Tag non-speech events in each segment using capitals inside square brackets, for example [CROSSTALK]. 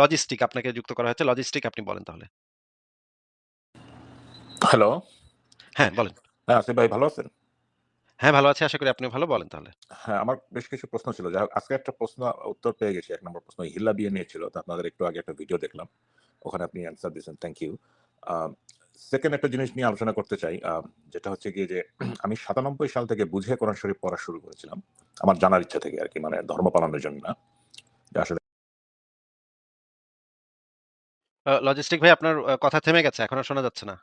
Logistic আপনাকে যুক্ত করা হয়েছে। লজিস্টিক আপনি বলেন তাহলে। হ্যালো। হ্যাঁ, বলেন। হ্যাঁ, আসিফ ভাই ভালো আছেন? হ্যাঁ, ভালো আছি। আশা করি আপনিও ভালো। বলেন তাহলে। হ্যাঁ, আমার বেশ কিছু প্রশ্ন ছিল। যাই আজকে একটা প্রশ্ন উত্তর পেয়ে গেছি। ১ নম্বর প্রশ্ন হিল্লা বিয়ে নিয়ে ছিল। তো আপনাদের একটু আগে একটা ভিডিও দেখলাম। ওখানে আপনি অ্যান্সার দিয়েছেন। Thank you. 2nd একটা জিনিস নিয়ে আলোচনা করতে চাই। যেটা হচ্ছে গিয়ে যে আমি ৯৭ সাল থেকে বুঝে কোরআন শরীফ পড়া শুরু করেছিলাম। আমার জানার ইচ্ছা থেকে আর কি মানে ধর্ম পালনের জন্য না। আসলে লজিস্টিক ভাই আপনার কথা থেমে গেছে। এখন আর শোনা যাচ্ছে না।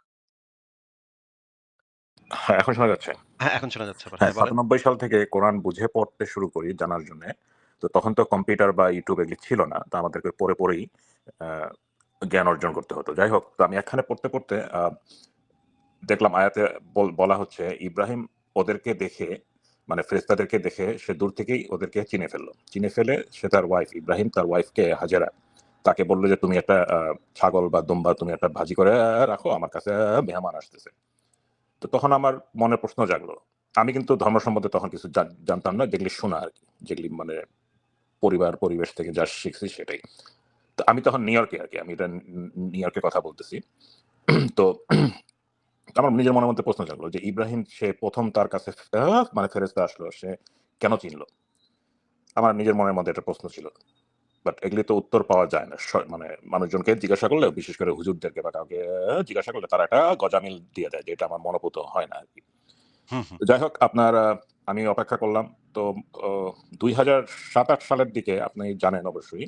হ্যাঁ, এখন শোনা যাচ্ছে? হ্যাঁ, এখন শোনা যাচ্ছে। হ্যাঁ। ৯৭ সাল থেকে কোরআন বুঝে পড়তে শুরু করি জানার জন্যে। তো তখন তো কম্পিউটার বা YouTube এগুলি ছিল না। তো আমাদেরকে পড়ে, পড়েই জ্ঞান অর্জন করতে হতো। যাই হোক তো আমি একখানে পড়তে, পড়তে দেখলাম আয়াতে বলা হচ্ছে ইব্রাহিম ওদেরকে দেখে মানে ফেরেশতাদেরকে দেখে সে দূর থেকেই ওদেরকে চিনে ফেলল চিনে ফেলে সে তার ওয়াইফ ইব্রাহিম তার ওয়াইফকে হাজেরা তাকে বলল যে, "তুমি একটা ছাগল বা দুম্বা তুমি একটা ভাজি করে রাখো। আমার কাছে মেহমান আসতেছে।" তো তখন আমার মনে প্রশ্ন জাগলো। আমি কিন্তু ধর্ম সম্বন্ধে তখন কিছু জানতাম না। যেগুলি শোনা আর কি যেগুলি মানে পরিবার, পরিবেশ থেকে যা শিখছি সেটাই। তো আমি তখন নিউ ইয়র্কে আর কি আমি এটা নিউ ইয়র্কে কথা বলতেছি। [CLEARS THROAT] তো আমার নিজের মনের মধ্যে প্রশ্ন জাগলো যে ইব্রাহিম সে প্রথম তার কাছে মানে ফেরেস্তা আসলো। সে কেন চিনলো আমার নিজের মনের মধ্যে একটা প্রশ্ন ছিল। বাট এগুলি তো উত্তর পাওয়া যায় না। মানে মানুষজনকে জিজ্ঞাসা করলে বিশেষ করে হুজুরদেরকে বা কাউকে জিজ্ঞাসা করলে তারা একটা গজামিল দিয়ে দেয় যেটা আমার মনোপুত হয় না আরকি। যাই হোক আপনার আমি অপেক্ষা করলাম। তো অ ২০০৭-৮ সালের দিকে আপনি জানেন অবশ্যই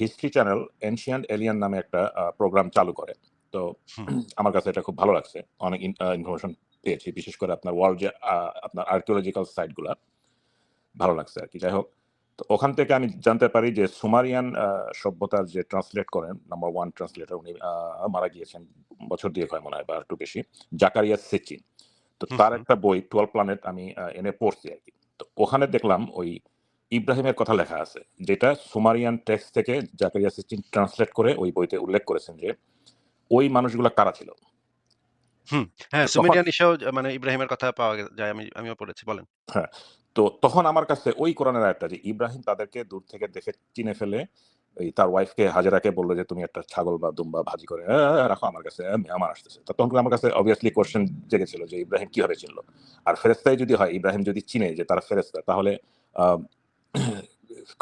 হিস্ট্রি চ্যানেল এনশিয়ান এলিয়েন নামে একটা প্রোগ্রাম চালু করে। তো আমার কাছে এটা খুব ভালো লাগছে। অনেক ইনফরমেশন পেয়েছি। বিশেষ করে আপনার ওয়ার্ল্ড যে আপনার আর্কিওলজিক্যাল সাইটগুলা ভালো লাগছে আরকি। যাই হোক তো ওখান থেকে আমি জানতে পারি যে সুমারিয়ান সভ্যতার যে ট্রান্সলেট করেন নাম্বার 1 ট্রান্সলেটর উনি মারা গিয়েছেন। বছর ২ এক হয় মনে হয় বা একটু বেশি। জাকারিয়া সেচিন। তো তার একটা বই 12 প্ল্যানেট আমি এনে পড়ছি আরকি। তো ওখানে দেখলাম ওই ইব্রাহিমের কথা লেখা আছে। যেটা সুমারিয়ান টেক্স থেকে জাকারিয়া সেচিন ট্রান্সলেট করে ওই বইতে উল্লেখ করেছেন যে ওই মানুষগুলা কারা ছিল? হুম। হ্যাঁ, সুমেরিয়ান ইসেও মানে ইব্রাহিমের কথা পাওয়া যায়। আমি আমিও পড়েছি। বলেন। হ্যাঁ। তো তখন আমার কাছে ওই কোরআনের আয়াতটা যে ইব্রাহিম তাদেরকে দূর থেকে দেখে চিনে ফেলে এই তার ওয়াইফকে হাজেরাকে বলল যে, "তুমি একটা ছাগল বা দুম্বা ভাজি করে রাখো আমার কাছে আমার আসতেছে।" তো তখন আমার কাছে obviously কোয়েশ্চেন জেগেছিল যে ইব্রাহিম কীভাবে চিনল? আর ফেরেশতাই যদি হয় ইব্রাহিম যদি চিনে যে তার ফেরেশতা তাহলে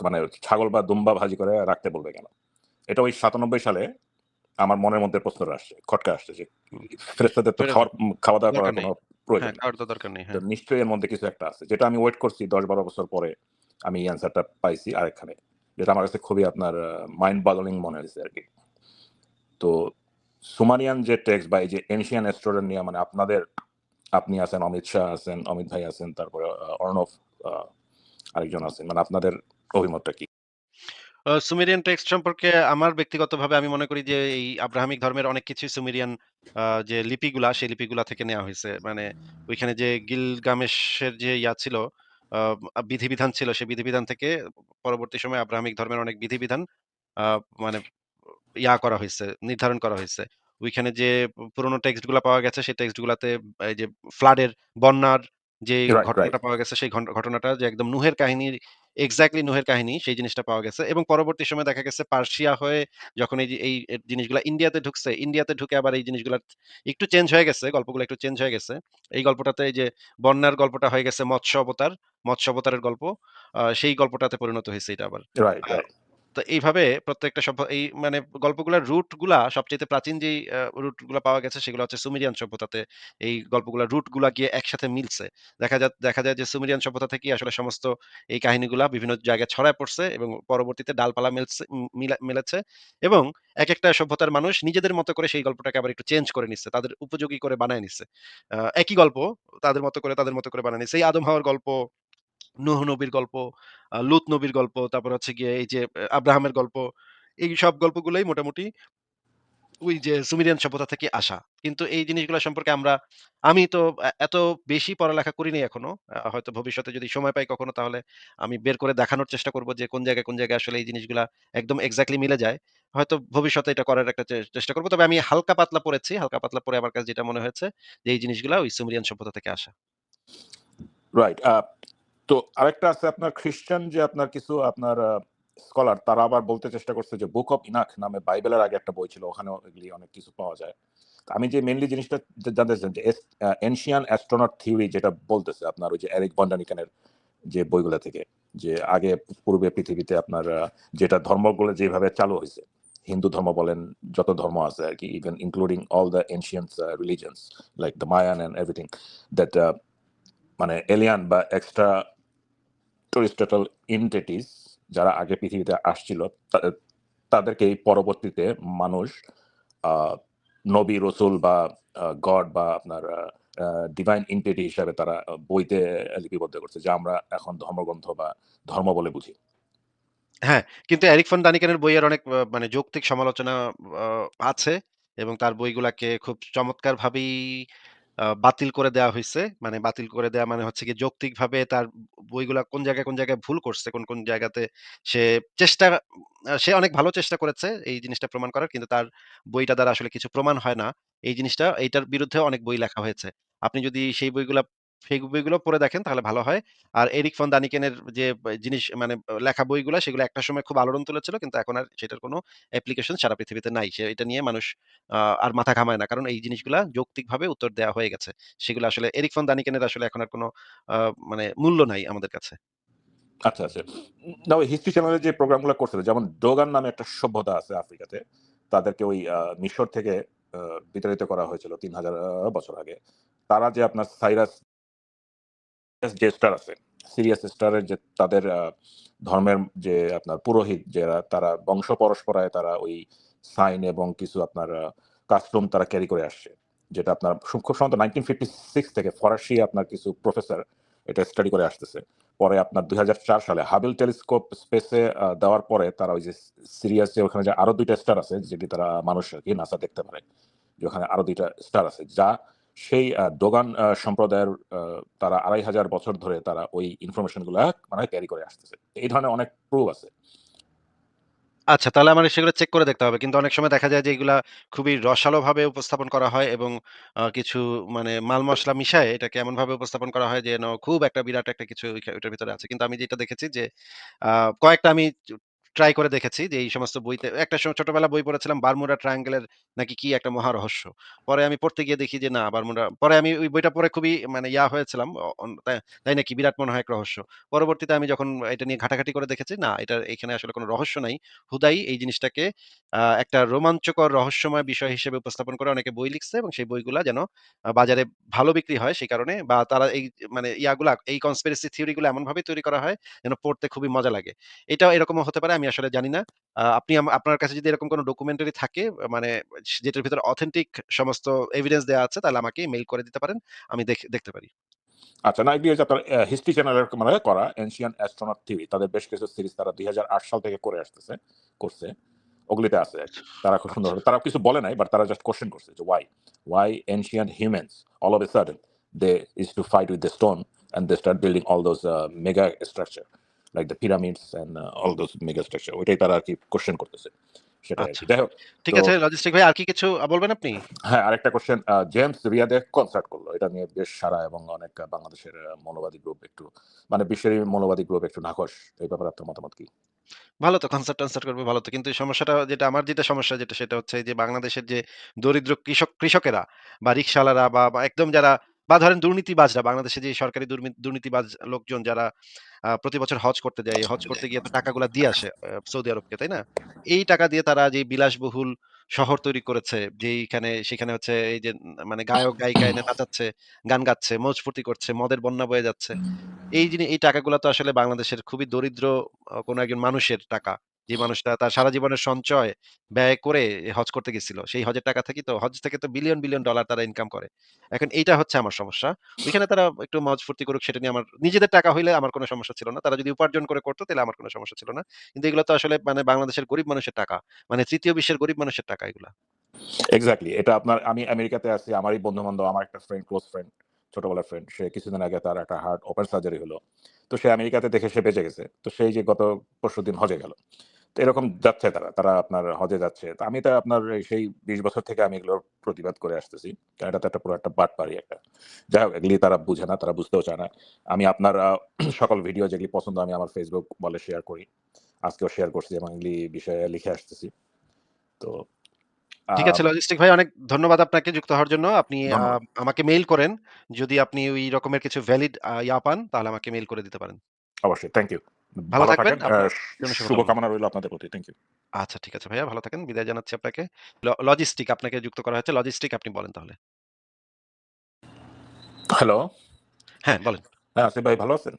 মানে ছাগল বা দুম্বা ভাজি করে রাখতে বলবে কেন? এটা ওই ৯৭ সালে আমার মনের মধ্যে প্রশ্নটা আসছে, খটকা আসছে যে হুম। ফেরেশতাদের তো ফেরে খাওয়ার খাওয়া-দাওয়া করার কোনো প্রয়োজন হ্যাঁ, দরকার নেই। হ্যাঁ। নিশ্চয়ই এর মধ্যে কিছু একটা আছে। যেটা আমি ওয়েট করছি ১০-১২ বছর পরে আমি এই অ্যান্সারটা পাইছি আরেকখানে। যেটা আমার কাছে খুবই আপনার মাইন্ড বগলিং মনে হইছে আরকি। তো সুমারিয়ান যে টেক্সট বা এই যে এনশিয়ান স্টোরেন্ট নিয়ে মানে আপনাদের আপনি আছেন, অমিত শাহ আছেন, অমিত ভাই আছেন, তারপরে অর্ণব আরেকজন আছেন। মানে আপনাদের অভিমতটা কি? সুমেরিয়ান টেক্সট সম্পর্কে আমার ব্যক্তিগতভাবে আমি মনে করি যে এই আব্রাহামিক ধর্মের অনেক কিছুই সুমেরিয়ান যে লিপিগুলা সেই লিপিগুলা থেকে নেয়া হইছে। মানে ওইখানে যে গিলগামেশের যে ইয়া ছিল বিধিবিধান ছিল সেই বিধিবিধান থেকে পরবর্তী সময়ে আব্রাহামিক ধর্মের অনেক বিধিবিধান মানে ইয়া করা হইছে, নির্ধারণ করা হইছে। ওইখানে যে পুরনো টেক্সটগুলা পাওয়া গেছে সেই টেক্সট গুলাতে এই যে ফ্লাড এর বন্যার যে রাইট, রাইট। ঘটনাটা পাওয়া গেছে সেই ঘন ঘটনাটা যে একদম নুহের কাহিনীর এক্সাক্টলি নুহের কাহিনী সেই জিনিসটা পাওয়া গেছে এবং পরবর্তী সময় দেখা গেছে পার্সিয়া হয়ে যখন এই যে এই জিনিসগুলা ইন্ডিয়াতে ঢুকছে, ইন্ডিয়াতে ঢুকে আবার এই জিনিসগুলা একটু চেঞ্জ হয়ে গেছে, গল্পগুলো একটু চেঞ্জ হয়ে গেছে। এই গল্পটাতে এই যে বন্যার গল্পটা হয়ে গেছে মৎস্য অবতার, মৎস্য অবতারের গল্প। আ সেই গল্পটাতে পরিণত হয়েছে এটা আবার। Right, uh right. তো এইভাবে প্রত্যেকটা সভ্য, এই মানে গল্পগুলার রুটগুলা সবচাইতে প্রাচীন যেই, আ রুটগুলা পাওয়া গেছে সেগুলো হচ্ছে সুমেরিয়ান সভ্যতাতে এই গল্পগুলার রুটগুলা গিয়ে একসাথে মিলছে। দেখা যা দেখা যায় যে সুমেরিয়ান সভ্যতা থেকেই আসলে সমস্ত এই কাহিনীগুলা বিভিন্ন জায়গায় ছড়ায় পড়ছে এবং পরবর্তীতে ডালপালা মেলছে মেলেছে এবং একেকটা সভ্যতার মানুষ নিজেদের মতো করে সেই গল্পটাকে আবার একটু চেঞ্জ করে নিচ্ছে। তাদের উপযোগী করে বানায় নিচ্ছে। একই গল্প তাদের মতো করে, তাদের মতো করে বানায় নিচ্ছে। এই আদম হাওয়ার গল্প নূহ নবীর গল্প, লুত নবীর গল্প, তারপর হচ্ছে গিয়ে এই যে আব্রাহামের গল্প। এই সব গল্পগুলোই মোটামুটি ওই যে সুমেরিয়ান সভ্যতা থেকে আসা। কিন্তু এই জিনিসগুলো সম্পর্কে আমরা আমি তো এত বেশি পড়ালেখা করিনি এখনও। হয়তো ভবিষ্যতে যদি সময় পাই কখনো তাহলে আমি বের করে দেখানোর চেষ্টা করব যে কোন জায়গায়, কোন জায়গায় আসলে এই জিনিসগুলা একদম এক্সাক্টলি মিলে যায়। হয়তো ভবিষ্যতে এটা করার একটা চেষ্টা করব। তবে আমি হালকা পাতলা পড়েছি। হালকা পাতলা পড়ে আমার কাছে যেটা মনে হয়েছে যে এই জিনিসগুলা ওই সুমেরিয়ান সভ্যতা থেকে আসা। রাইট। তো আরেকটা আছে আপনার খ্রিস্টান যে আপনার কিছু আপনার স্কলার তারা আবার বলতে চেষ্টা করছে যে বুক অফ ইনাক নামে বাইবেলের আগে একটা বই ছিল ওখানে অনেক কিছু পাওয়া যায়। আমি যে মেনলি জিনিসটা জানতে চাচ্ছিলাম যে এনশিয়ান অ্যাস্ট্রোনট থিওরি যেটা বলতেছে আপনার ওই যে এরিক বন্ডানিকানের যে বইগুলো থেকে, যে আগে পূর্বে পৃথিবীতে আপনার যেটা ধর্মগুলো যেভাবে চালু হয়েছে, হিন্দু ধর্ম বলেন, যত ধর্ম আছে আর কি even including all the ancients religions like the Mayan and everything that মানে এলিয়ান বা এক্সট্রা টুরিস্টেটাল ইনটেটিস যারা আগে পৃথিবীতে আসছিল তাদেরকে পরবর্তীতে মানুষ নবী রসুল বা গড বা আপনার ডিভাইন ইন্টিটি হিসাবে তারা বইতে লিপিবদ্ধ করছে যা আমরা এখন ধর্মগ্রন্থ বা ধর্ম বলে বুঝি। হ্যাঁ, কিন্তু এরিক ফন ডানিকেনের বইয়ের অনেক মানে যৌক্তিক সমালোচনা আছে এবং তার বইগুলাকে খুব চমৎকারভাবেই বাতিল করে দেওয়া হয়েছে মানে বাতিল করে দেওয়া মানে হচ্ছে কি যৌক্তিকভাবে তার বইগুলা কোন জায়গায়, কোন জায়গায় ভুল করছে, কোন, কোন জায়গাতে সে চেষ্টা সে অনেক ভালো চেষ্টা করেছে এই জিনিসটা প্রমাণ করার। কিন্তু তার বইটা দ্বারা আসলে কিছু প্রমাণ হয় না। এই জিনিসটা এইটার বিরুদ্ধে অনেক বই লেখা হয়েছে। আপনি যদি সেই বইগুলা সেই বইগুলো পড়ে দেখেন তাহলে ভালো হয়। আর এরিক ফন দানিকেনের যে জিনিস মানে লেখা বইগুলো সেগুলো একটা সময় খুব আলোড়ন তুলেছিল। কিন্তু এখন আর সেটার কোনো অ্যাপ্লিকেশন সারা পৃথিবীতে নাই। সে এটা নিয়ে মানুষ আর মাথা ঘামায় না। কারণ এই জিনিসগুলা যৌক্তিকভাবে উত্তর দেওয়া হয়ে গেছে। সেগুলো আসলে এরিক ফন দানিকেনের আসলে এখন আর কোনো মানে মূল্য নাই আমাদের কাছে। আচ্ছা আচ্ছা না ওই হিস্ট্রি চ্যানেলের যে প্রোগ্রামগুলো করছিল যেমন ডোগান নামে একটা সভ্যতা আছে আফ্রিকাতে তাদেরকে ওই মিশর থেকে বিতাড়িত করা হয়েছিল তিন হাজার বছর আগে তারা যে আপনার সাইরাস যে আছে সিরিয়াস স্টারের যে তাদের ধর্মের যে আপনার পুরোহিত যারা, তারা বংশ পরস্পরায় তারা ওই সাইন এবং কিছু আপনার কাস্টম তারা ক্যারি করে আসছে। যেটা আপনার খুব সম্ভবত নাইনটিন ফিফটি সিক্স থেকে ফরাসি আপনার কিছু প্রফেসর এটা স্টাডি করে আসতেছে। পরে আপনার দুই চার সালে হাবিল টেলিস্কোপ স্পেসে দেওয়ার পরে তারা ওই যে সিরিয়াস যে ওখানে যে আরও দুইটা স্টার আছে, যেটি তারা মানুষ আর কি নাসা দেখতে পারে। যে ওখানে আরও দুইটা স্টার আছে, যা সেই আহ, সম্প্রদায়ের তারা আড়াই হাজার বছর ধরে তারা ওই ইনফরমেশনগুলা মানে ক্যারি করে আসতেছে এই ধরনের অনেক প্রুফ আছে আচ্ছা, তাহলে আমার সেগুলো চেক করে দেখতে হবে। কিন্তু অনেক সময় দেখা যায় যে এগুলা খুবই রসালোভাবে উপস্থাপন করা হয় এবং কিছু মানে মাল মসলা মিশায়ে এটাকে এমনভাবে উপস্থাপন করা হয় যেন খুব একটা বিরাট একটা কিছু ওইটার ভিতরে আছে। কিন্তু আমি যেটা দেখেছি যে কয়েকটা আমি ট্রাই করে দেখেছি যে, এই সমস্ত বইতে, একটা সময় ছোটবেলায় বই পড়েছিলাম বারমুডা ট্রায়াঙ্গল এর নাকি কি একটা মহারহস্য। পরে আমি পড়তে গিয়ে দেখি যে, না, বারমুডা, পরে আমি ওই বইটা পড়ে খুবই মানে ইয়া হয়েছিলাম তাই নাকি বিরাট মনে হয় এক রহস্য। পরবর্তীতে আমি যখন এটা নিয়ে ঘাটাঘাটি করে দেখেছি, না এটার এখানে আসলে কোনো রহস্য নাই। হুদাই এই জিনিসটাকে একটা রোমাঞ্চকর রহস্যময় বিষয় হিসেবে উপস্থাপন করে অনেকে বই লিখছে এবং সেই বইগুলা যেন বাজারে ভালো বিক্রি হয় সেই কারণে বা তারা এই মানে ইয়াগুলা, এই কনস্পিরেসি থিওরি গুলো এমনভাবে তৈরি করা হয় যেন পড়তে খুবই মজা লাগে। এটাও এরকমও হতে পারে আমি আসলে জানি না। আপনি আপনার কাছে যদি এরকম কোনো ডকুমেন্টারি থাকে মানে যেটার ভিতরে অথেন্টিক সমস্ত এভিডেন্স দেয়া আছে তাহলে আমাকে মেইল করে দিতে পারেন। আমি দেখতে পারি। আচ্ছা না এগুলি হচ্ছে আপনার হিস্ট্রি চ্যানেলের মানে করা এনশিয়ান অ্যাস্ট্রোনট তাদের বেশ কিছু সিরিজ তারা দুই সাল থেকে করে আসতেছে করছে ওগুলিতে আছে তারা খুব সুন্দর আচ্ছা। তারা কিছু বলে নাই বাট তারা জাস্ট কোশ্চেন করছে যে why why ancient humans all of a sudden they is to fight with the stone and they start building all those mega structure like the pyramids all those mega structure ওইটাই তারা আর কি question করতেছে আচ্ছা। ঠিক আছে logistic ভাই আর কি কিছু বলবেন আপনি? হ্যাঁ আরেকটা কোশ্চেন জেমস রিয়াদে কনসার্ট করল এটা নিয়ে বেশ সারা এবং অনেক বাংলাদেশের মৌলবাদী গ্রুপ একটু মানে বিশ্বের মৌলবাদী গ্রুপ একটু নাকশ এই ব্যাপারে আপনার মতামত কি ভালো তো কনসার্ট-টনসার্ট করবে ভালো তো। কিন্তু সমস্যাটা যেটা আমার যেটা সমস্যা যেটা সেটা হচ্ছে যে বাংলাদেশের যে দরিদ্র কৃষক কৃষকেরা বা রিক্শাওয়ালারা বা, বা একদম যারা বা ধরেন দুর্নীতিবাজরা বাংলাদেশে যে সরকারি দুর্নীতিবাজ লোকজন যারা প্রতি বছর হজ করতে যায়। হজ করতে গিয়ে তো টাকাগুলা দিয়ে আসে সৌদি আরবকে, তাই না? এই টাকা দিয়ে তারা যে বিলাসবহুল শহর তৈরি করেছে, যেইখানে সেখানে হচ্ছে এই যে মানে গায়ক-গায়িকা এনে নাচাচ্ছে, গান গাচ্ছে, মৌজ ফুর্তি করছে, মদের বন্যা বয়ে যাচ্ছে। এই জিনিস এই টাকাগুলা তো আসলে বাংলাদেশের খুবই দরিদ্র কোনো একজন মানুষের টাকা। যে মানুষটা তার সারা জীবনের সঞ্চয় ব্যয় করে হজ করতে গেছিল। সেই হজের টাকা থেকেই তো হজ থেকে তো বিলিয়ন, বিলিয়ন ডলার তারা ইনকাম করে। এখন এইটা হচ্ছে আমার সমস্যা। ওইখানে তারা একটু মौज ফুর্তি করুক সেটা নিয়ে আমার নিজেদের টাকা হইলে আমার কোনো সমস্যা ছিল না। তারা যদি উপার্জন করে করত তাহলে আমার কোনো সমস্যা ছিল না। কিন্তু এগুলো তো আসলে মানে বাংলাদেশের গরিব মানুষের টাকা। মানে তৃতীয় বিশ্বের গরিব মানুষের টাকা এগুলা। এক্স্যাক্টলি এটা আপনার আমি আমেরিকাতে আছি আমারই বন্ধু বান্ধব আমার একটা ফ্রেন্ড ক্লোজ ফ্রেন্ড ছোটবেলার ফ্রেন্ড সে কিছুদিন আগে তার একটা হার্ট ওপেন সার্জারি হলো তো সে আমেরিকাতে দেখে সে বেঁচে গেছে তো সেই যে গত পরশু দিন হজে গেল তো এরকম যাচ্ছে তারা তারা আপনার হজে যাচ্ছে তো আমি তো আপনার সেই বিশ বছর থেকে আমি এগুলোর প্রতিবাদ করে আসতেছি কারণ এটা তো একটা পুরো একটা বাট পারি একটা যাই হোক এগুলি তারা বুঝে না তারা বুঝতেও চায় না আমি আপনার সকল ভিডিও যেগুলি পছন্দ আমি আমার ফেসবুক বলে শেয়ার করি আজকেও শেয়ার করছি এবং এগুলি বিষয়ে লিখে আসতেছি। তো ঠিক আছে লজিস্টিক ভাই অনেক ধন্যবাদ আপনাকে যুক্ত হওয়ার জন্য। আপনি আমাকে মেইল করেন। যদি আপনি ওই রকমের কিছু ভ্যালিড ইয়া পান তাহলে আমাকে মেইল করে দিতে পারেন। অবশ্যই। Thank you. ভালো থাকবেন। শুভকামনা। শুভকামনা রইল আপনাদের প্রতি। Thank you. আচ্ছা ঠিক আছে ভাইয়া ভালো থাকেন। বিদায় জানাচ্ছি আপনাকে। লজিস্টিক আপনাকে যুক্ত করা হয়েছে। লজিস্টিক আপনি বলেন তাহলে। হ্যালো। হ্যাঁ, বলেন। হ্যাঁ, আসিফ ভাই ভালো আছেন?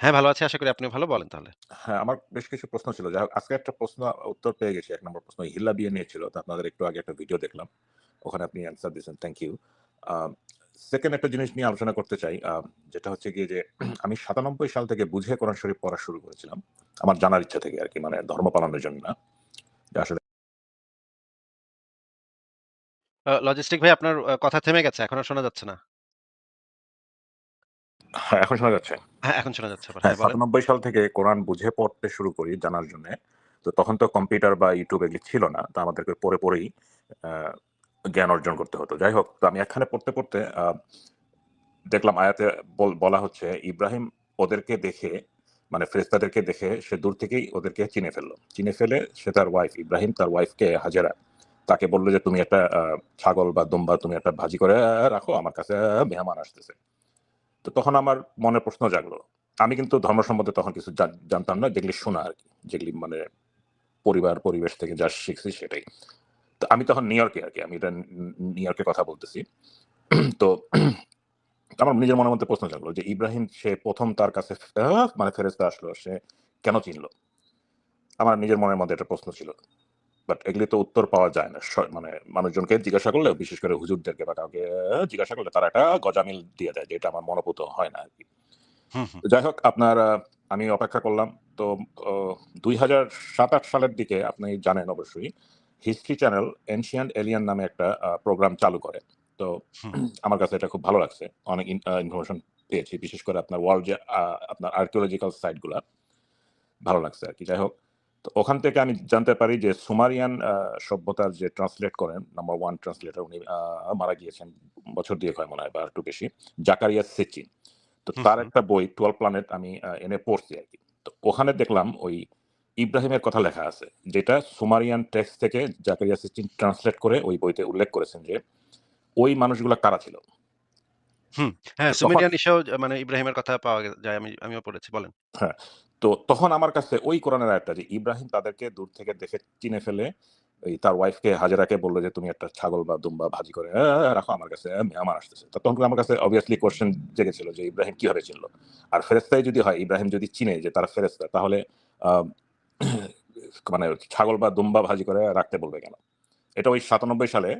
হ্যাঁ, ভালো আছি। আশা করি আপনি ভালো। বলেন তাহলে। হ্যাঁ, আমার বেশ কিছু প্রশ্ন ছিল। যাই আজকে একটা প্রশ্ন উত্তর পেয়ে গেছি। এক নম্বর প্রশ্ন হিল্লা বিয়ে নিয়ে ছিল। তো আপনাদের একটু আগে একটা ভিডিও দেখলাম। ওখানে আপনি অ্যান্সার দিয়েছেন। Thank you. 2nd একটা জিনিস নিয়ে আলোচনা করতে চাই। যেটা হচ্ছে গিয়ে যে আমি ৯৭ সাল থেকে বুঝে কোরআন শরীফ পড়া শুরু করেছিলাম। আমার জানার ইচ্ছা থেকে আরকি মানে ধর্ম পালনের জন্য না। আসলে লজিস্টিক ভাই আপনার কথা থেমে গেছে। এখন আর শোনা যাচ্ছে না। হ্যাঁ, এখন শোনা যাচ্ছে? হ্যাঁ, এখন শোনা যাচ্ছে। হ্যাঁ। ৯৭ সাল থেকে কোরআন বুঝে পড়তে শুরু করি জানার জন্যে। তো তখন তো কম্পিউটার বা YouTube এগুলি ছিল না। তো আমাদেরকে পড়ে, পড়েই জ্ঞান অর্জন করতে হতো। যাই হোক তো আমি এখানে পড়তে, পড়তে দেখলাম আয়াতে বল হচ্ছে ইব্রাহিম ওদেরকে দেখে মানে ফেরেশতাদেরকে দেখে সে দূর থেকেই ওদেরকে চিনে ফেলল চিনে ফেলে সে তার ওয়াইফ ইব্রাহিম তার ওয়াইফকে হাজেরা তাকে বলল যে, "তুমি একটা ছাগল বা দুম্বা তুমি একটা ভাজি করে রাখো। আমার কাছে মেহমান আসতেছে।" তো তখন আমার মনে প্রশ্ন জাগলো। আমি কিন্তু ধর্ম সম্বন্ধে তখন কিছু জানতাম না। যেগুলি শোনা আর কি যেগুলি মানে পরিবার, পরিবেশ থেকে যা শিখছি সেটাই। আমি তখন নিউ ইয়র্কে আরকি। আমি এটা নিউ ইয়র্কের কথা বলতেছি। তো আমার নিজের মনের মধ্যে প্রশ্ন জাগলো যে ইব্রাহিম সে ১ম তার কাছে মানে ফেরেশতা আসলো। সে কেন চিনল? আমার নিজের মনের মধ্যে একটা প্রশ্ন ছিল। বাট এগুলি তো উত্তর পাওয়া যায় না। মানে মানুষজনকে জিজ্ঞাসা করলে বিশেষ করে হুজুরদেরকে বা কাউকে জিজ্ঞাসা করলে তারা একটা গজামিল দিয়ে দেয়। যেটা আমার মনোভূত হয় না আরকি। হুম, হুম। যাই হোক আপনার আমি অপেক্ষা করলাম। তো অ ২০০৭-৮ সালের দিকে আপনি জানেন অবশ্যই হিস্ট্রি চ্যানেল এনশিয়েন্ট এলিয়েন নামে একটা প্রোগ্রাম চালু করে। তো [CLEARS THROAT] আমার কাছে এটা খুব ভালো লাগছে। অনেক ইনফরমেশন পেয়েছি। বিশেষ করে আপনার ওয়ার্ল্ড যে আপনার আর্কিওলজিক্যাল সাইটগুলা ভালো লাগছে আরকি। যাই হোক তো ওখান থেকে আমি জানতে পারি যে সুমারিয়ান সভ্যতার যে ট্রান্সলেট করেন নাম্বার 1 ট্রান্সলেটর উনি মারা গিয়েছেন। বছর দিয়ে হয় মনে হয় বা একটু বেশি। জাকারিয়া সেচিন। তো তার একটা বই 12 প্ল্যানেট আমি এনে পড়ছি আরকি। তো ওখানে দেখলাম ওই ইব্রাহিমের কথা লেখা আছে। যেটা সুমারিয়ান টেক্সট থেকে জাকারিয়া সেচিন ট্রান্সলেট করে ওই বইতে উল্লেখ করেছেন যে ওই মানুষগুলা কারা ছিল? হুম। হ্যাঁ, সুমেরিয়ান ইসেও মানে ইব্রাহিমের কথা পাওয়া যায়। আমি আমিও পড়েছি। বলেন। হ্যাঁ। তো তখন আমার কাছে ওই কোরআনের আয়াতটা যে ইব্রাহিম তাদেরকে দূর থেকে দেখে চিনে ফেলে এই তার ওয়াইফকে হাজেরাকে বলল যে, "তুমি একটা ছাগল বা দুম্বা ভাজি করে রাখো আমার কাছে মেহমান আসতেছে।" তো তখন আমার কাছে obviously কোয়েশ্চেন জেগেছিল যে ইব্রাহিম কীভাবে চিনল? আর ফেরেশতাই যদি হয়, ইব্রাহিম যদি চিনে যে তারা ফেরেশতা তাহলে [CLEARS THROAT] মানে ছাগল বা দুম্বা ভাজি করে রাখতে বলবে কেন? এটা ওই ৯৭ সালে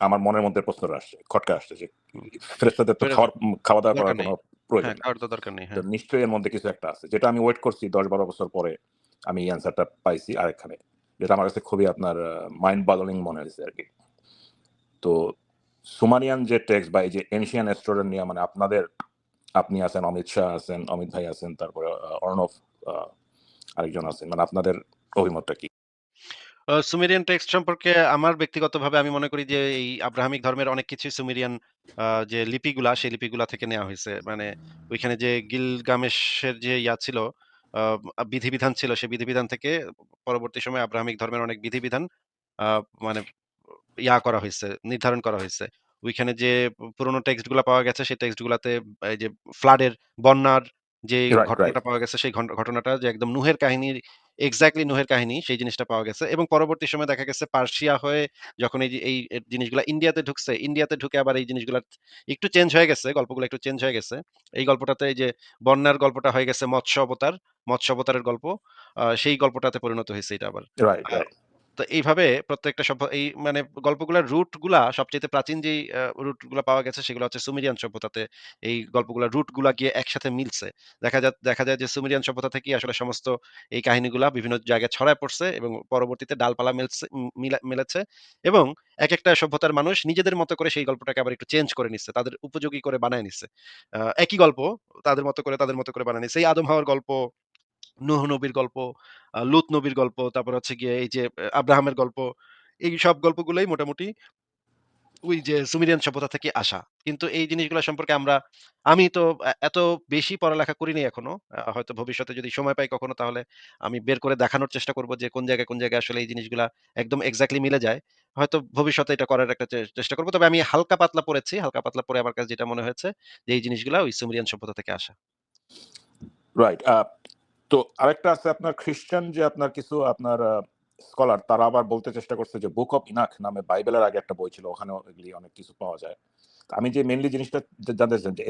আমার মনের মধ্যে প্রশ্নটা আসছে, খটকা আসছে যে হুম। ফেরেশতাদের তো খাওয়ার খাওয়া-দাওয়া করার কোনো প্রয়োজন হ্যাঁ, দরকার নেই। হ্যাঁ। নিশ্চয়ই এর মধ্যে কিছু একটা আছে। যেটা আমি ওয়েট করছি ১০-১২ বছর পরে আমি এই অ্যান্সারটা পাইছি আরেকখানে। যেটা আমার কাছে খুবই আপনার মাইন্ড বগলিং মনে হয়েছে আর কি তো সুমারিয়ান যে টেক্সট বা এই যে এনশিয়ান অ্যাস্ট্রোনমি নিয়ে মানে আপনাদের আপনি আছেন, অমিত শাহ আছেন, অমিত ভাই আছেন, তারপরে অর্ণব আরেকজন আছেন। মানে আপনাদের অভিমতটা কি? সুমেরিয়ান টেক্সট সম্পর্কে আমার ব্যক্তিগতভাবে আমি মনে করি যে, এই আব্রাহামিক ধর্মের অনেক কিছু সুমেরিয়ান যে লিপিগুলা, সেই লিপিগুলা থেকে নেওয়া হয়েছে মানে ওইখানে যে গিলগামেশের যে ইয়া ছিল বিধিবিধান ছিল, সেই বিধিবিধান থেকে পরবর্তী সময়ে আব্রাহামিক ধর্মের অনেক বিধিবিধান মানে ইয়া করা হয়েছে, নির্ধারণ করা হয়েছে ওইখানে যে পুরোনো টেক্সটগুলা পাওয়া গেছে, সেই টেক্সট গুলাতে এই যে ফ্লাডের, বন্যার যে। ঘটনাটা পাওয়া গেছে সেই ঘটনাটা যে একদম নুহের কাহিনীর এক্সাক্টলি নুহের কাহিনী সেই জিনিসটা পাওয়া গেছে এবং পরবর্তী সময় দেখা গেছে পার্সিয়া হয়ে যখন এই এই জিনিসগুলা ইন্ডিয়াতে ঢুকছে, ইন্ডিয়াতে ঢুকে আবার এই জিনিসগুলা একটু চেঞ্জ হয়ে গেছে, গল্পগুলো একটু চেঞ্জ হয়ে গেছে। এই গল্পটাতে এই যে বন্যার গল্পটা হয়ে গেছে মৎস্য অবতার, মৎস্য অবতারের গল্প। সেই গল্পটাতে পরিণত হয়েছে এটা আবার। তো এইভাবে প্রত্যেকটা সভ্য, এই মানে গল্পগুলোর রুটগুলা সবচেয়ে প্রাচীন যেই, আ রুটগুলা পাওয়া গেছে সেগুলো হচ্ছে সুমেরিয়ান সভ্যতাতে এই গল্পগুলার রুটগুলা গিয়ে একসাথে মিলছে। দেখা যা, দেখা যায় যে সুমেরিয়ান সভ্যতা থেকেই আসলে সমস্ত এই কাহিনীগুলা বিভিন্ন জায়গায় ছড়ায় পড়ছে এবং পরবর্তীতে ডালপালা মেলছে মেলেছে এবং একেকটা সভ্যতার মানুষ নিজেদের মতো করে সেই গল্পটাকে আবার একটু চেঞ্জ করে নিচ্ছে। তাদের উপযোগী করে বানায় নিচ্ছে। একই গল্প তাদের মতো করে, তাদের মতো করে বানায় নিচ্ছে। এই আদম হাওয়ার গল্প নূহ নবীর গল্প, লুত নবীর গল্প, তারপর হচ্ছে গিয়ে এই যে আব্রাহামের গল্প। এই সব গল্পগুলোই মোটামুটি ওই যে সুমেরিয়ান সভ্যতা থেকে আসা। কিন্তু এই জিনিসগুলা সম্পর্কে আমরা আমি তো এত বেশি পড়ালেখা করিনি এখনও। হয়তো ভবিষ্যতে যদি সময় পাই কখনো তাহলে আমি বের করে দেখানোর চেষ্টা করব যে কোন জায়গায়, কোন জায়গায় আসলে এই জিনিসগুলা একদম এক্সাক্টলি মিলে যায়। হয়তো ভবিষ্যতে এটা করার একটা চেষ্টা করব তবে আমি হালকা পাতলা পড়েছি। হালকা পাতলা পড়ে আমার কাছে যেটা মনে হয়েছে যে এই জিনিসগুলা ওই সুমেরিয়ান সভ্যতা থেকে আসা। রাইট। তো আরেকটা আছে আপনার খ্রিস্টান যে আপনার কিছু আপনার স্কলার তারা আবার বলতে চেষ্টা করছে যে বুক অফ ইনাক নামে বাইবেলের আগে একটা বই ছিল। ওখানেও এগুলি অনেক কিছু পাওয়া যায়। আমি যে মেনলি জিনিসটা জানতে চাচ্ছিলাম যে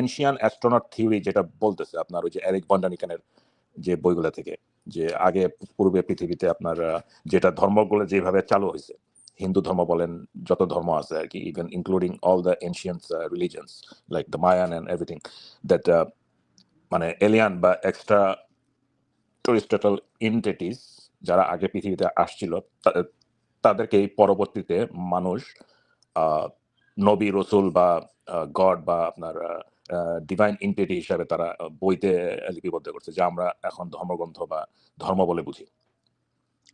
এনশিয়ান অ্যাস্ট্রোনট থিওরি যেটা বলতেছে আপনার ওই যে এরিক বন্ডানিকানের যে বইগুলো থেকে যে আগে পূর্বে পৃথিবীতে আপনার যেটা ধর্মগুলো যেভাবে চালু হয়েছে হিন্দু ধর্ম বলেন, যত ধর্ম আছে আর কি even including all the ancient uh religions like the Mayan and everything that মানে এলিয়ান বা এক্সট্রা টেরিস্ট্রিয়াল এন্টিটিস যারা আগে পৃথিবীতে আসছিল তাদেরকে এই পরবর্তীতে মানুষ নবী, রসুল বা গড বা আপনার ডিভাইন এন্টিটি হিসাবে তারা বইতে লিপিবদ্ধ করছে। যা আমরা এখন ধর্মগ্রন্থ বা ধর্ম বলে বুঝি।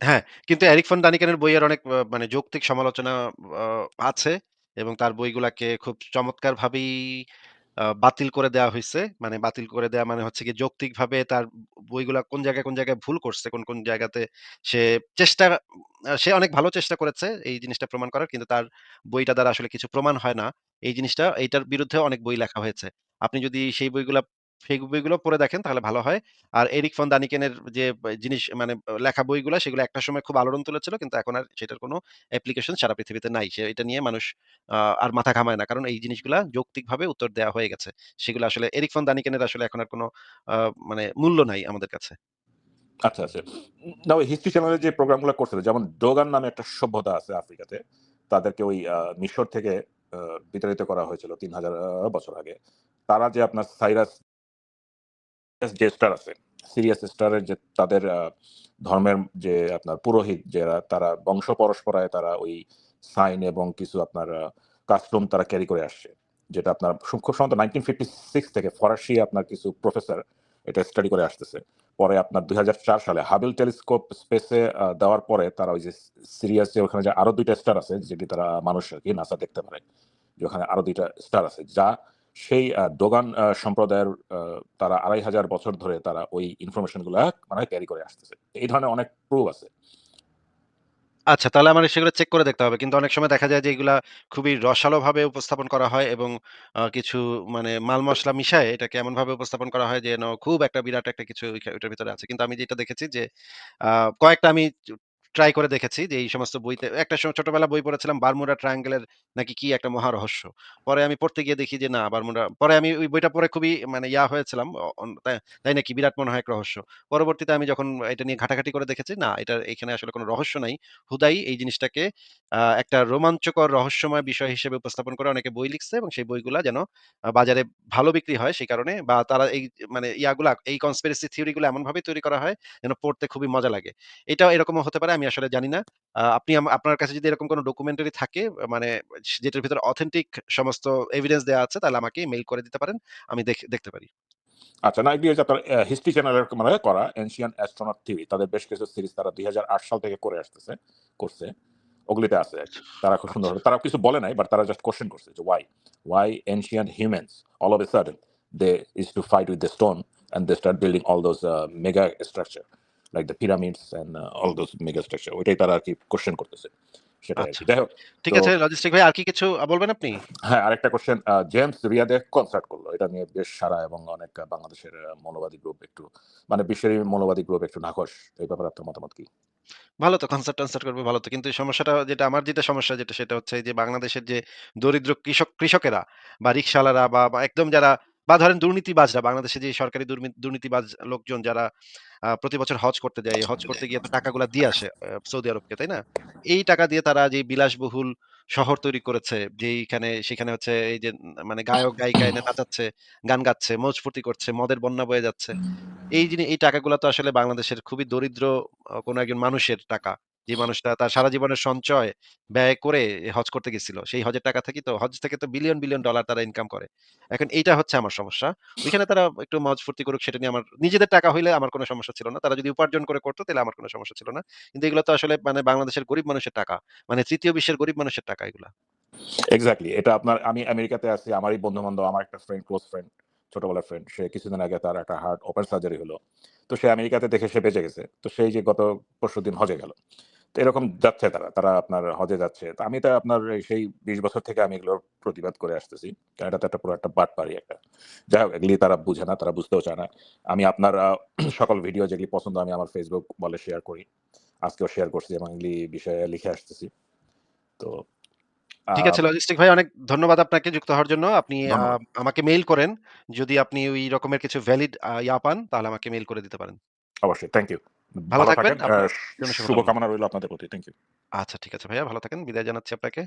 হ্যাঁ, কিন্তু এরিক ফন ডানিকেনের বইয়ের অনেক মানে যৌক্তিক সমালোচনা আছে এবং তার বইগুলাকে খুব চমৎকারভাবেই বাতিল করে দেওয়া হয়েছে মানে বাতিল করে দেওয়া মানে হচ্ছে কি যৌক্তিকভাবে তার বইগুলা কোন জায়গায়, কোন জায়গায় ভুল করছে, কোন, কোন জায়গাতে সে চেষ্টা সে অনেক ভালো চেষ্টা করেছে এই জিনিসটা প্রমাণ করার। কিন্তু তার বইটা দ্বারা আসলে কিছু প্রমাণ হয় না। এই জিনিসটা এইটার বিরুদ্ধে অনেক বই লেখা হয়েছে। আপনি যদি সেই বইগুলা সেই বইগুলো পড়ে দেখেন তাহলে ভালো হয়। আর এরিক ফন দানিকেনের যে জিনিস মানে লেখা বইগুলো সেগুলো একটা সময় খুব আলোড়ন তুলেছিল। কিন্তু এখন আর সেটার কোনো অ্যাপ্লিকেশন সারা পৃথিবীতে নাই। সে এটা নিয়ে মানুষ আর মাথা ঘামায় না। কারণ এই জিনিসগুলা যৌক্তিকভাবে উত্তর দেওয়া হয়ে গেছে। সেগুলো আসলে এরিক ফন দানিকেনের আসলে এখন আর কোনো মানে মূল্য নাই আমাদের কাছে। আচ্ছা, আচ্ছা। না ওই হিস্ট্রি চ্যানেলে যে প্রোগ্রামগুলো করছিল যেমন ডোগান নামে একটা সভ্যতা আছে আফ্রিকাতে। তাদেরকে ওই মিশর থেকে বিতাড়িত করা হয়েছিল ৩০০০ আ বছর আগে। তারা যে আপনার সাইরাস যে স্টার আছে, সিরিয়াস স্টারের যে তাদের ধর্মের যে আপনার পুরোহিত যারা তারা বংশ পরস্পরায় তারা ওই সাইন এবং কিছু আপনার কাস্টম তারা ক্যারি করে আসছে। যেটা আপনার খুব সম্ভবত 1956 থেকে ফরাসি আপনার কিছু প্রফেসর এটা স্টাডি করে আসতেছে। পরে আপনার ২০০৪ সালে হাবেল টেলিস্কোপ স্পেসে দেওয়ার পরে তারা ওই যে সিরিয়াসে ওখানে যে আরও দুইটা স্টার আছে যেটি তারা মানুষ আরকি নাসা দেখতে পারে। যে ওখানে আরও দুইটা স্টার আছে। যা সেই ডোগান সম্প্রদায়ের তারা ২৫০০ বছর ধরে তারা ওই ইনফরমেশনগুলা মানে ক্যারি করে আসতেছে। এই ধরনের অনেক প্রুফ আছে। আচ্ছা, তাহলে আমার সেগুলো চেক করে দেখতে হবে। কিন্তু অনেক সময় দেখা যায় যে এগুলা খুবই রসালোভাবে উপস্থাপন করা হয় এবং কিছু মানে মাল মশলা মিশায় এটাকে এমন ভাবে উপস্থাপন করা হয় যে খুব একটা বিরাট একটা কিছু ওইটার ভিতরে আছে। কিন্তু আমি যেটা দেখেছি যে কয়েকটা আমি ট্রাই করে দেখেছি যে, এই সমস্ত বইতে, একটা সময় ছোটবেলায় বই পড়েছিলাম, বারমুডা ট্রায়াঙ্গল এর নাকি কি একটা মহা রহস্য। পরে আমি পড়তে গিয়ে দেখি যে, না, বারমুডা, পরে আমি ওই বইটা পড়ে খুবই মানে ইয়া হয়েছিলাম তাই নাকি বিরাট মনে হয় এক রহস্য। পরবর্তীতে আমি যখন এটা নিয়ে ঘাটাঘাটি করে দেখেছি, না এটা এখানে আসলে কোনো রহস্য নাই। হুদাই এই জিনিসটাকে একটা রোমাঞ্চকর রহস্যময় বিষয় হিসেবে উপস্থাপন করে অনেকে বই লিখছে এবং সেই বইগুলা যেন বাজারে ভালো বিক্রি হয় সেই কারণে বা তারা এই মানে ইয়াগুলা, এই কনস্পিরেসি থিওরি গুলা এমনভাবে তৈরি করা হয় যেন পড়তে খুবই মজা লাগে। এটাও এরকমও হতে পারে আমি আসলে জানি না। আপনি আপনার কাছে যদি এরকম কোনো ডকুমেন্টারি থাকে মানে যেটার ভিতরে অথেন্টিক সমস্ত এভিডেন্স দেয়া আছে তাহলে আমাকে মেইল করে দিতে পারেন। আমি দেখতে পারি। আচ্ছা, না এগুলি হচ্ছে আপনার হিস্ট্রি চ্যানেলের মানে করা এনশিয়ান্ট অ্যাস্ট্রোনট থিওরি। তাদের বেশ কিছু সিরিজ তারা ২০০৮ সাল থেকে করে আসতেছে করছে। ওগুলিতে আছে তারা খুব সুন্দর সুন্দরভাবে তারা কিছু বলে নাই বাট তারা জাস্ট কোয়েশ্চেন করছে যে why? Why ancient humans all of a sudden they used to fight with the stone and they start building all those uh, mega the pyramids and uh, all those mega structure ওইটাই তারা আরকি question করতেছে। সেটা আচ্ছা। যাই হোক ঠিক আছে লজিস্টিক ভাই আর কি কিছু বলবেন আপনি? হ্যাঁ, আরেকটা কোয়েশ্চেন আ জেমস রিয়াদে কনসার্ট করল এটা নিয়ে বেশ সারা এবং অনেক বাংলাদেশের আ মৌলবাদী গ্রুপ একটু মানে বিশ্বের মৌলবাদী গ্রুপ একটু নাখোশ। এই ব্যাপারে আপনার মতামত কি? ভালো তো কনসার্ট-টনসার্ট করবে ভালো তো। কিন্তু সমস্যাটা যেটা আমার যেটা সমস্যা যেটা সেটা হচ্ছে যে বাংলাদেশের যে দরিদ্র কৃষক কৃষকেরা বা রিক্শাওয়ালারা বা, বা একদম যারা বা ধরেন দুর্নীতিবাজরা বাংলাদেশে যে সরকারি দুর্নীতিবাজ লোকজন যারা প্রতি বছর হজ করতে যায়। হজ করতে গিয়ে টাকাগুলা দিয়ে আসে সৌদি আরবকে, তাই না? এই টাকা দিয়ে তারা যে বিলাসবহুল শহর তৈরি করেছে, যেইখানে সেখানে হচ্ছে এই যে মানে গায়ক-গায়িকা এনে নাচাচ্ছে, গান গাচ্ছে, মৌজ-ফুর্তি করছে, মদের বন্যা বয়ে যাচ্ছে। এই জিনিস এই টাকাগুলা তো আসলে বাংলাদেশের খুবই দরিদ্র কোনো একজন মানুষের টাকা। যে মানুষটা তার সারা জীবনের সঞ্চয় ব্যয় করে হজ করতে গেছিল। সেই হজের টাকা থেকেই তো হজ থেকে তো বিলিয়ন, বিলিয়ন ডলার তারা ইনকাম করে। এখন এইটা হচ্ছে আমার সমস্যা। ওইখানে তারা একটু মৌজ ফুর্তি করুক সেটা নিয়ে আমার নিজেদের টাকা হইলে আমার কোনো সমস্যা ছিল না। তারা যদি উপার্জন করে করত তাইলে আমার কোনো সমস্যা ছিল না। কিন্তু এগুলো তো আসলে মানে বাংলাদেশের গরিব মানুষের টাকা। মানে ৩য় বিশ্বের গরিব মানুষের টাকা এগুলা। এক্সাক্টলি। এটা আপনার আমি আমেরিকাতে আছি। আমারই বন্ধু-বান্ধব, আমার একটা ফ্রেন্ড, ক্লোজ ফ্রেন্ড, ছোটবেলার ফ্রেন্ড। সে কিছুদিন আগে তার একটা হার্ট ওপেন সার্জারি হলো। তো সে আমেরিকাতে দেখে সে বেঁচে গেছে। তো সেই যে গত পরশুদিন হজে গেল। এরকম যাচ্ছে তারা। তারা আপনার হজে যাচ্ছে। তো আমি তো আপনার সেই ২০ বছর থেকে আমি এগুলোর প্রতিবাদ করে আসতেছি। কারণ এটা তো একটা পুরো একটা বাটপারি একটা। যাই হোক এগুলি তারা বুঝে না, তারা বুঝতেও চায় না। আমি আপনার [CLEARS THROAT] সকল ভিডিও যেগুলি পছন্দ আমি আমার ফেসবুক বলে শেয়ার করি। আজকেও শেয়ার করছি এবং এগুলি বিষয়ে লিখে আসতেছি। তো ঠিক আছে লজিস্টিক ভাই অনেক ধন্যবাদ আপনাকে যুক্ত হওয়ার জন্য। আপনি আমাকে মেইল করেন। যদি আপনি ওই রকমের কিছু ভ্যালিড ইয়া পান তাহলে আমাকে মেইল করে দিতে পারেন। অবশ্যই। Thank you. ভালো থাকবেন। আপনার। শুভকামনা রইল আপনাদের প্রতি। Thank you. আচ্ছা ঠিক আছে ভাইয়া ভালো থাকেন। বিদায় জানাচ্ছি আপনাকে।